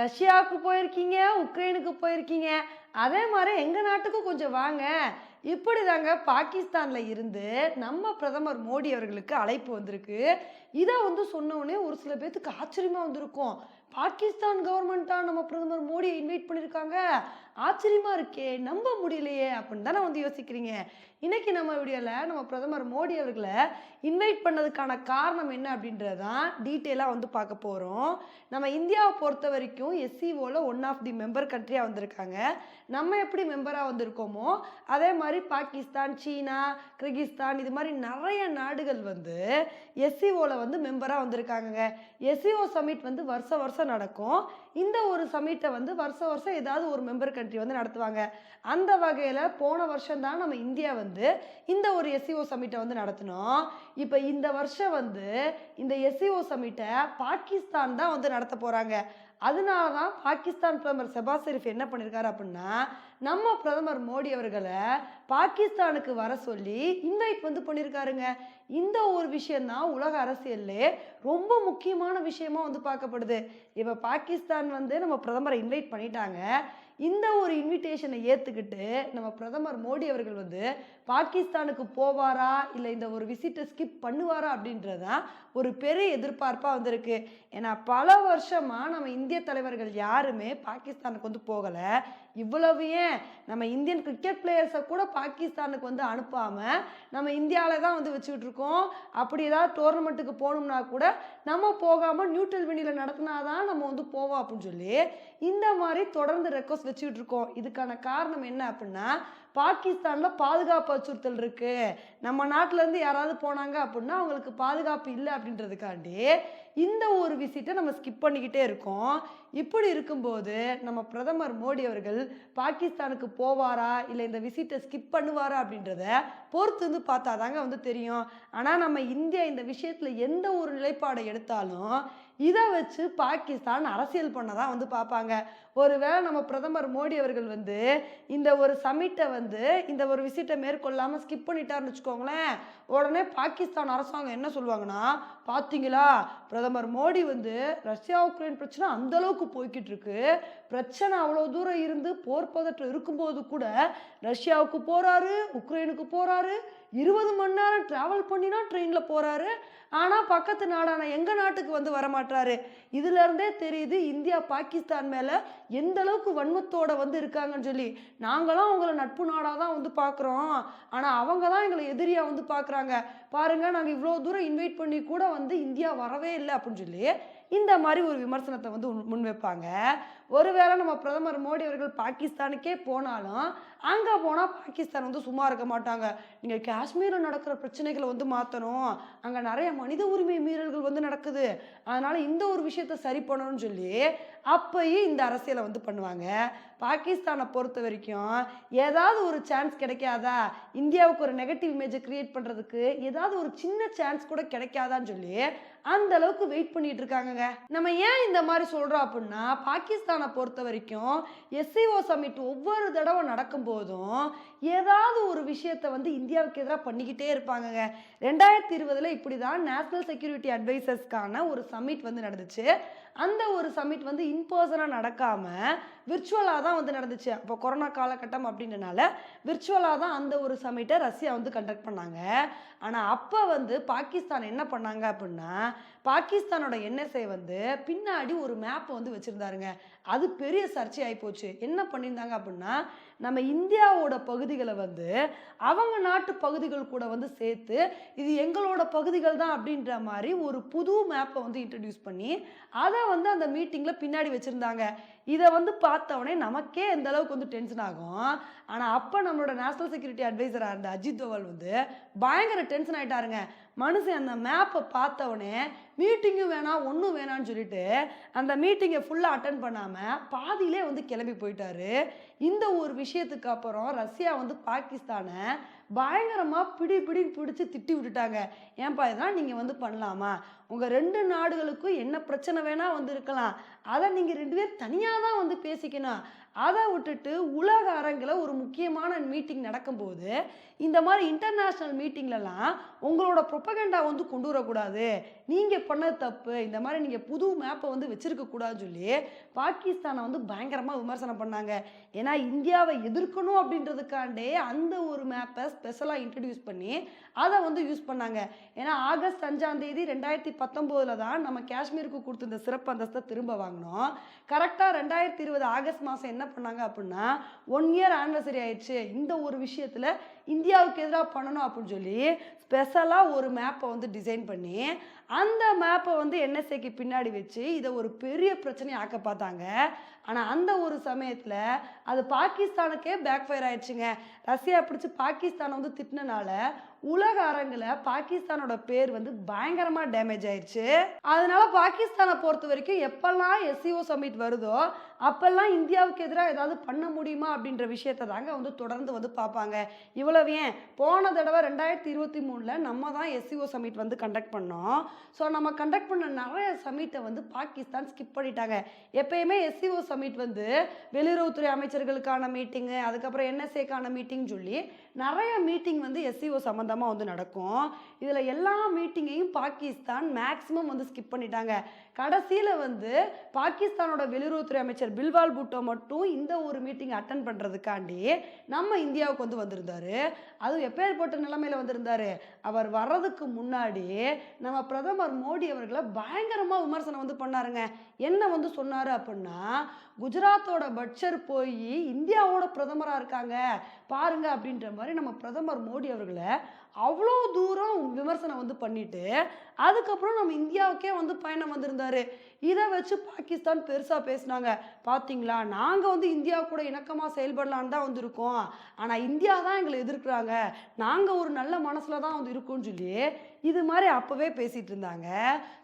ரஷ்யாவுக்கு போயிருக்கீங்க உக்ரைனுக்கு போயிருக்கீங்க. அதே மாதிரி எங்கள் நாட்டுக்கும் கொஞ்சம் வாங்க. இப்படி தாங்க பாகிஸ்தானில் இருந்து நம்ம பிரதமர் மோடி அவர்களுக்கு அழைப்பு வந்திருக்கு. இதை வந்து சொன்னோடனே ஒரு சில பேர்த்துக்கு ஆச்சரியமாக வந்திருக்கும். பாகிஸ்தான் கவர்மெண்ட்டாக நம்ம பிரதமர் மோடியை இன்வைட் பண்ணியிருக்காங்க ஆச்சரியமாக இருக்கே நம்ப முடியலையே அப்படின்னு தானே வந்து யோசிக்கிறீங்க. இன்றைக்கி நம்ம வீடியோவில் நம்ம பிரதமர் மோடி அவர்களை இன்வைட் பண்ணதுக்கான காரணம் என்ன அப்படின்றதான் டீட்டெயிலாக வந்து பார்க்க போகிறோம் நம்ம இந்தியாவை பொறுத்த வரைக்கும் எஸ்சிஓவில் ஒன் ஆஃப் தி மெம்பர் கண்ட்ரியாக வந்திருக்காங்க. நம்ம எப்படி மெம்பராக வந்திருக்கோமோ அதே மாதிரி பாகிஸ்தான் சீனா கிர்கிஸ்தான் இது மாதிரி நிறைய நாடுகள் வந்து எஸ்சிஓவில் வந்து மெம்பராக வந்திருக்காங்கங்க. எஸ்சிஓ சமிட் வந்து வருஷம் வருஷம் நடக்கும். இந்த ஒரு சமிட்டை வந்து வருஷ வருஷம் ஏதாவது ஒரு மெம்பர் கண்ட்ரி வந்து நடத்துவாங்க. அந்த வகையில் போன வருஷம் தான் நம்ம இந்தியா வந்து இந்த ஒரு எஸ்சிஓ சமிட்டை வந்து நடத்தினோம். இப்போ இந்த வருஷம் வந்து இந்த எஸ்சிஓ சமிட்டை பாகிஸ்தான் தான் வந்து நடத்த போகிறாங்க அதனால தான் பாகிஸ்தான் பிரதமர் செபாஸ் ஷெரீப் என்ன பண்ணியிருக்காரு அப்படின்னா நம்ம பிரதமர் மோடி அவர்களை பாகிஸ்தானுக்கு வர சொல்லி இன்வைட் வந்து பண்ணியிருக்காருங்க இந்த ஒரு விஷயந்தான் உலக அரசியல்லே ரொம்ப முக்கியமான விஷயமா வந்து பார்க்கப்படுது. இப்போ பாகிஸ்தான் வந்து நம்ம பிரதமரை இன்வைட் பண்ணிட்டாங்க. இந்த ஒரு இன்விடேஷனை ஏற்றுக்கிட்டு நம்ம பிரதமர் மோடி அவர்கள் வந்து பாகிஸ்தானுக்கு போவாரா? இல்லை இந்த ஒரு விசிட்டை ஸ்கிப் பண்ணுவாரா? அப்படின்றதான் ஒரு பெரிய எதிர்பார்ப்பாக வந்திருக்கு. ஏன்னா பல வருஷமாக நம்ம இந்திய தலைவர்கள் யாருமே பாகிஸ்தானுக்கு வந்து போகலை. இவ்வளவு ஏன்? நம்ம இந்தியன் கிரிக்கெட் பிளேயர்ஸை கூட பாகிஸ்தானுக்கு வந்து அனுப்பாமல் நம்ம இந்தியாவில் தான் வந்து வச்சுக்கிட்டு இருக்கோம். அப்படி ஏதாவது டோர்னமெண்ட்டுக்கு போகணும்னா கூட நம்ம போகாமல் நியூட்ரல் வெனியில் நடத்தினாதான் நம்ம வந்து போவோம் அப்படின்னு சொல்லி இந்த மாதிரி தொடர்ந்து ரெக்வஸ்ட் வச்சுக்கிட்டு இருக்கோம். இதுக்கான காரணம் என்ன அப்படின்னா பாகிஸ்தானில் பாதுகாப்பு அச்சுறுத்தல் இருக்குது நம்ம நாட்டிலேருந்து யாராவது போனாங்க அப்படின்னா அவங்களுக்கு பாதுகாப்பு இல்லை அப்படின்றதுக்காண்டி இந்த ஒரு விசிட்டை நம்ம ஸ்கிப் பண்ணிக்கிட்டே இருக்கோம். இப்படி இருக்கும்போது நம்ம பிரதமர் மோடி அவர்கள் பாகிஸ்தானுக்கு போவாரா? இல்லை இந்த விசிட்டை ஸ்கிப் பண்ணுவாரா அப்படின்றத பொறுத்து வந்து பார்த்தா தாங்க வந்து தெரியும். ஆனால் நம்ம இந்தியா இந்த விஷயத்தில் எந்த ஒரு நிலைப்பாடை எடுத்தாலும் இதை வச்சு பாகிஸ்தான் அரசியல் பண்ண தான் வந்து பார்ப்பாங்க. ஒருவேளை நம்ம பிரதமர் மோடி அவர்கள் வந்து இந்த ஒரு சமிட்டை வந்து இந்த ஒரு விசிட்டை மேற்கொள்ளாமல் ஸ்கிப் பண்ணிட்டாருன்னு வச்சுக்கோங்களேன். உடனே பாகிஸ்தான் அரசாங்கம் என்ன சொல்லுவாங்கன்னா பார்த்தீங்களா பிரதமர் மோடி வந்து ரஷ்யா உக்ரைன் பிரச்சனை அந்த அளவுக்கு போய்கிட்டு இருக்கு. பிரச்சனை அவ்வளோ தூரம் இருந்து போர் பதற்றம் இருக்கும்போது கூட ரஷ்யாவுக்கு போகிறாரு உக்ரைனுக்கு போகிறாரு இருபது மணி நேரம் ட்ராவல் பண்ணினா ட்ரெயினில் போகிறாரு ஆனால் பக்கத்து நாடான எங்கள் நாட்டுக்கு வந்து வரமாட்டாரு இதுலேருந்தே தெரியுது இந்தியா பாகிஸ்தான் மேலே எந்த அளவுக்கு வன்மத்தோட வந்து இருக்காங்கன்னு சொல்லி. நாங்களாம் அவங்கள நட்பு நாடாக தான் வந்து பார்க்குறோம் ஆனால் அவங்க தான் எங்களை எதிரியாக வந்து பார்க்குறாங்க பாருங்கள் நாங்கள் இவ்வளோ தூரம் இன்வைட் பண்ணி கூட வந்து இந்தியா வரவே இல்லை அப்படின்னு சொல்லி இந்த மாதிரி ஒரு விமர்சனத்தை வந்து முன்- முன்வைப்பாங்க. ஒருவேளை நம்ம பிரதமர் மோடி அவர்கள் பாகிஸ்தானுக்கே போனாலும் அங்கே போனால் பாகிஸ்தான் வந்து சும்மா இருக்க மாட்டாங்க. நீங்கள் காஷ்மீரில் நடக்கிற பிரச்சனைகளை வந்து மாற்றணும் அங்கே நிறைய மனித உரிமை மீறல்கள் வந்து நடக்குது. அதனால் இந்த ஒரு விஷயத்த சரி பண்ணணும்னு சொல்லி அப்பயும் இந்த அரசியலை வந்து பண்ணுவாங்க. பாகிஸ்தானை பொறுத்த வரைக்கும் ஏதாவது ஒரு சான்ஸ் கிடைக்காதா? இந்தியாவுக்கு ஒரு நெகட்டிவ் இமேஜை கிரியேட் பண்ணுறதுக்கு ஏதாவது ஒரு சின்ன சான்ஸ் கூட கிடைக்காதான்னு சொல்லி அந்த அளவுக்கு வெயிட் பண்ணிட்டு இருக்காங்கங்க. நம்ம ஏன் இந்த மாதிரி சொல்கிறோம் அப்படின்னா பாகிஸ்தானை பொறுத்த வரைக்கும் எஸ்சிஓ சமிட் ஒவ்வொரு தடவை நடக்கும்போதும் ஏதாவது ஒரு விஷயத்த வந்து இந்தியாவுக்கு எதிராக பண்ணிக்கிட்டே இருப்பாங்கங்க. ரெண்டாயிரத்தி இருபதில் இப்படி தான் நேஷனல் செக்யூரிட்டி அட்வைசர்ஸ்க்கான ஒரு சமிட் வந்து நடந்துச்சு. அந்த ஒரு சமிட் வந்து இன்பர்சனாக நடக்காமல் விர்ச்சுவலாக தான் வந்து நடந்துச்சு. அப்போ கொரோனா காலகட்டம் அப்படின்றனால விர்ச்சுவலாக தான் அந்த ஒரு சமிட்டை ரஷ்யா வந்து கண்டக்ட் பண்ணாங்க. ஆனால் அப்போ வந்து பாகிஸ்தான் என்ன பண்ணாங்க அப்படின்னா பாகிஸ்தானோட என்எஸ்ஐ வந்து பின்னாடி ஒரு மேப்பை வந்து வச்சுருந்தாருங்க. அது பெரிய சர்ச்சையாகி போச்சு. என்ன பண்ணியிருந்தாங்க அப்படின்னா நம்ம இந்தியாவோட பகுதிகளை வந்து அவங்க நாட்டு பகுதிகள் கூட வந்து சேர்த்து இது எங்களோட பகுதிகள் தான் அப்படின்ற மாதிரி ஒரு புது மேப்பை வந்து இன்ட்ரடியூஸ் பண்ணி அதை வந்து அந்த மீட்டிங்கில் பின்னாடி வச்சுருந்தாங்க. இதை வந்து பார்த்தவொடனே நமக்கே எந்த அளவுக்கு வந்து டென்ஷன் ஆகும். ஆனால் அப்போ நம்மளோட நேஷனல் செக்யூரிட்டி அட்வைசராக இருந்த அஜித் தோவல் வந்து பயங்கர டென்ஷன் ஆகிட்டாருங்க மனுஷன் அந்த மேப்பை பார்த்தவொடனே மீட்டிங்கும் வேணாம் ஒன்றும் வேணான்னு சொல்லிட்டு அந்த மீட்டிங்கை ஃபுல்லாக அட்டன் பண்ணாமல் பாதியிலே வந்து கிளம்பி போயிட்டாரு. இந்த ஒரு விஷயத்துக்கு அப்புறம் ரஷ்யா வந்து பாகிஸ்தானை பயங்கரமாக பிடி பிடி பிடிச்சி திட்டி விட்டுட்டாங்க. ஏன்பா இதெல்லாம் நீங்கள் வந்து பண்ணலாமா? உங்கள் ரெண்டு நாடுகளுக்கும் என்ன பிரச்சனை வேணால் வந்து இருக்கலாம் அதை நீங்கள் ரெண்டு பேர் தனியாக தான் வந்து பேசிக்கணும். அதை விட்டுட்டு உலக அரங்கில் ஒரு முக்கியமான மீட்டிங் நடக்கும்போது இந்த மாதிரி இன்டர்நேஷ்னல் மீட்டிங்லலாம் உங்களோட ப்ரொப்பகண்டா வந்து கொண்டு வரக்கூடாது. நீங்கள் பண்ண தப்பு. இந்த மாதிரி நீங்கள் புது மேப்பை வந்து வச்சுருக்கக்கூடாதுன்னு சொல்லி பாகிஸ்தானை வந்து பயங்கரமாக விமர்சனம் பண்ணாங்க. ஏன்னா இந்தியாவை எதிர்க்கணும் அப்படின்றதுக்காண்டே அந்த ஒரு மேப்பை ஸ்பெஷலாக இன்ட்ரடியூஸ் பண்ணி அதை வந்து யூஸ் பண்ணாங்க. ஏன்னா ஆகஸ்ட் அஞ்சாம் தேதி ரெண்டாயிரத்தி பத்தொம்போதில் தான் நம்ம காஷ்மீருக்கு கொடுத்துருந்த சிறப்பு அந்தஸ்தை திரும்ப வாங்கினோம். கரெக்டாக ரெண்டாயிரத்தி இருபது ஆகஸ்ட் மாதம் என்ன பண்ணாங்க அப்படின்னா ஒன் இயர் ஆனிவர்சரி ஆயிடுச்சு. இந்த ஒரு விஷயத்தில் இந்தியாவுக்கு எதிராக பண்ணணும் அப்படின்னு சொல்லி ஸ்பெஷலாக ஒரு மேப்பை வந்து டிசைன் பண்ணி அந்த மேப்பை வந்து என்எஸ்ஏக்கு பின்னாடி வச்சு இதை ஒரு பெரிய பிரச்சனையை ஆக்க பார்த்தாங்க. ஆனால் அந்த ஒரு சமயத்தில் அது பாகிஸ்தானுக்கே பேக் ஃபயர் ஆயிடுச்சுங்க. ரஷ்யா பிடிச்சி பாகிஸ்தானை வந்து திட்டினனால உலக அரங்கில் பாகிஸ்தானோட பேர் வந்து பயங்கரமாக டேமேஜ் ஆயிடுச்சு. அதனால பாகிஸ்தானை பொறுத்த வரைக்கும் எப்பெல்லாம் எஸ்சிஓ சமிட் வருதோ அப்போல்லாம் இந்தியாவுக்கு எதிராக ஏதாவது பண்ண முடியுமா அப்படின்ற விஷயத்தை தாங்க வந்து தொடர்ந்து வந்து பார்ப்பாங்க. இவ்வளவு ஏன்? போன தடவை ரெண்டாயிரத்தி இருபத்தி மூணில் நம்ம தான் எஸ்சிஓ சமிட் வந்து கண்டக்ட் பண்ணோம். ஸோ நம்ம கண்டக்ட் பண்ண நிறைய சமிட்டை வந்து பாகிஸ்தான் ஸ்கிப் பண்ணிட்டாங்க. எப்பயுமே எஸ்சிஓ சமிட் வந்து வெளியுறவுத்துறை அமைச்சர்களுக்கான மீட்டிங்கு அதுக்கப்புறம் என்எஸ்ஏக்கான மீட்டிங் சொல்லி நிறைய மீட்டிங் வந்து எஸ்சிஓ சம்மந்தமாக வந்து நடக்கும். இதில் எல்லா மீட்டிங்கையும் பாகிஸ்தான் மேக்ஸிமம் வந்து ஸ்கிப் பண்ணிட்டாங்க. கடைசியில் வந்து பாகிஸ்தானோட வெளியுறவுத்துறை அமைச்சர் பில்வால் பூட்டோ மட்டும் இந்த ஒரு மீட்டிங் அட்டன் பண்ணுறதுக்காண்டி நம்ம இந்தியாவுக்கு வந்து வந்திருந்தாரு. அதுவும் எப்பேற்பட்ட நிலைமையில் வந்திருந்தாரு? அவர் வர்றதுக்கு முன்னாடி நம்ம பிரதமர் மோடி அவர்களை பயங்கரமாக விமர்சனம் வந்து பண்ணாருங்க. என்ன வந்து சொன்னார் அப்படின்னா குஜராத்தோட பட்சர் போய் இந்தியாவோட பிரதமராக இருக்காங்க. பாருங்க அப்படின்ற மாதிரி நம்ம பிரதமர் மோடி அவர்களை அவ்வளோ தூரம் விமர்சனம் வந்து பண்ணிட்டு அதுக்கப்புறம் நம்ம இந்தியாவுக்கே வந்து பயணம் வந்திருந்தார். இதை வச்சு பாகிஸ்தான் பெருசாக பேசினாங்க. பார்த்தீங்களா நாங்கள் வந்து இந்தியா கூட இணக்கமாக செயல்படலான்னு தான் வந்து இருக்கோம் ஆனால் இந்தியா தான் எங்களை எதிர்க்கிறாங்க. நாங்கள் ஒரு நல்ல மனசில் தான் வந்து இருக்கோம்னு சொல்லி இது மாதிரி அப்போவே பேசிகிட்டு இருந்தாங்க.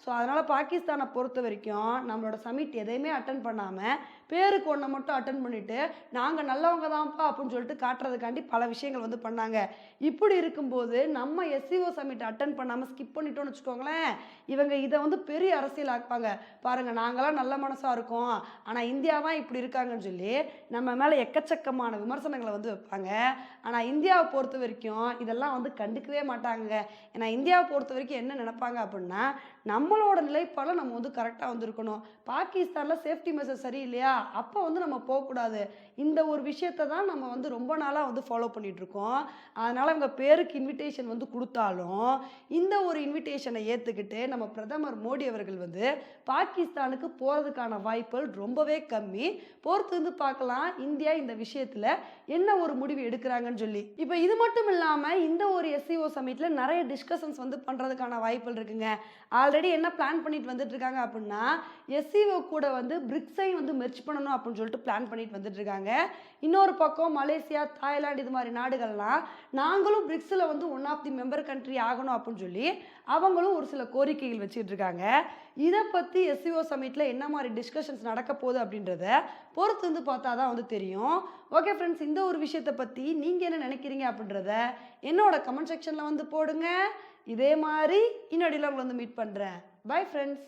ஸோ அதனால் பாகிஸ்தானை பொறுத்த வரைக்கும் நம்மளோட சமிட் எதையுமே அட்டன் பண்ணாமல் பேருக்கு ஒன்றை மட்டும் அட்டன் பண்ணிவிட்டு நாங்கள் நல்லவங்க தான்ப்பா அப்படின்னு சொல்லிட்டு காட்டுறதுக்காண்டி பல விஷயங்கள் வந்து பண்ணாங்க. இப்படி இருக்கும்போது நம்ம எஸ்சிஓ சமிட் அட்டன் பண்ணாமல் ஸ்கிப் பண்ணிட்டோம்னு வச்சுக்கோங்களேன் இவங்க இதை வந்து பெரிய அரசியல் ஆக்குவாங்க. பாருங்கள் நாங்களாம் நல்ல மனசாக இருக்கோம் ஆனால் இந்தியா தான் இப்படி இருக்காங்கன்னு சொல்லி நம்ம மேலே எக்கச்சக்கமான விமர்சனங்களை வந்து வைப்பாங்க. ஆனால் இந்தியாவை பொறுத்த வரைக்கும் இதெல்லாம் வந்து கண்டுக்கவே மாட்டாங்க ஏன்னா இந்தியாவை பொறுத்த வரைக்கும் என்ன நினைப்பாங்க அப்படின்னா நம்மளோட நிலைப்பாடில் நம்ம வந்து கரெக்டாக வந்திருக்கணும். பாகிஸ்தானில் சேஃப்டி மெஷர் சரியில்லையா? அப்போ வந்து நம்ம போகக்கூடாது. இந்த ஒரு விஷயத்தை தான் நம்ம வந்து ரொம்ப நாளாக வந்து ஃபாலோ பண்ணிகிட்ருக்கோம் இருக்கோம் அதனால் இவங்க பேருக்கு இன்விடேஷன் வந்து கொடுத்தாலும் இந்த ஒரு இன்விடேஷனை ஏற்றுக்கிட்டு நம்ம பிரதமர் மோடி அவர்கள் வந்து பாகிஸ்தானுக்கு போகிறதுக்கான வாய்ப்புகள் ரொம்பவே கம்மி. பொறுத்து வந்து பார்க்கலாம் இந்தியா இந்த விஷயத்தில் என்ன ஒரு முடிவு எடுக்கிறாங்கன்னு சொல்லி. இப்போ இது மட்டும் இல்லாமல் இந்த ஒரு எஸ்சிஓ சமிட்டில் நிறைய டிஸ்கஷன்ஸ் வந்து பண்ணுறதுக்கான வாய்ப்புகள் இருக்குங்க. ஆல்ரெடி என்ன பிளான் பண்ணிட்டு வந்துட்டு இருக்காங்க அப்படின்னா எஸ்சிஓ கூட வந்து பிரிக்ஸையும் வந்து மெர்ச் பண்ணணும் அப்படின்னு சொல்லிட்டு பிளான் பண்ணிட்டு வந்துட்டு இருக்காங்க இன்னொரு பக்கம் மலேசியா தாய்லாந்து இது மாதிரி நாடுகள்லாம் நாங்களும் பிரிக்ஸில் வந்து one of the member country ஆகணும் அப்படின்னு சொல்லி அவங்களும் ஒரு சில கோரிக்கைகள் வச்சுட்டு இருக்காங்க இதை பற்றி எஸ்சிஓ சமிட்டில் என்ன மாதிரி டிஸ்கஷன்ஸ் நடக்க போகுது அப்படின்றத பொறுத்து வந்து பார்த்தா தான் வந்து தெரியும். ஓகே ஃப்ரெண்ட்ஸ் இந்த ஒரு விஷயத்தை பற்றி நீங்கள் என்ன நினைக்கிறீங்க அப்படின்றத என்னோட கமெண்ட் செக்ஷனில் வந்து போடுங்க. இதே மாதிரி இன்னொடியில் உங்களை வந்து மீட் பண்ணுறேன் பை ஃப்ரெண்ட்ஸ்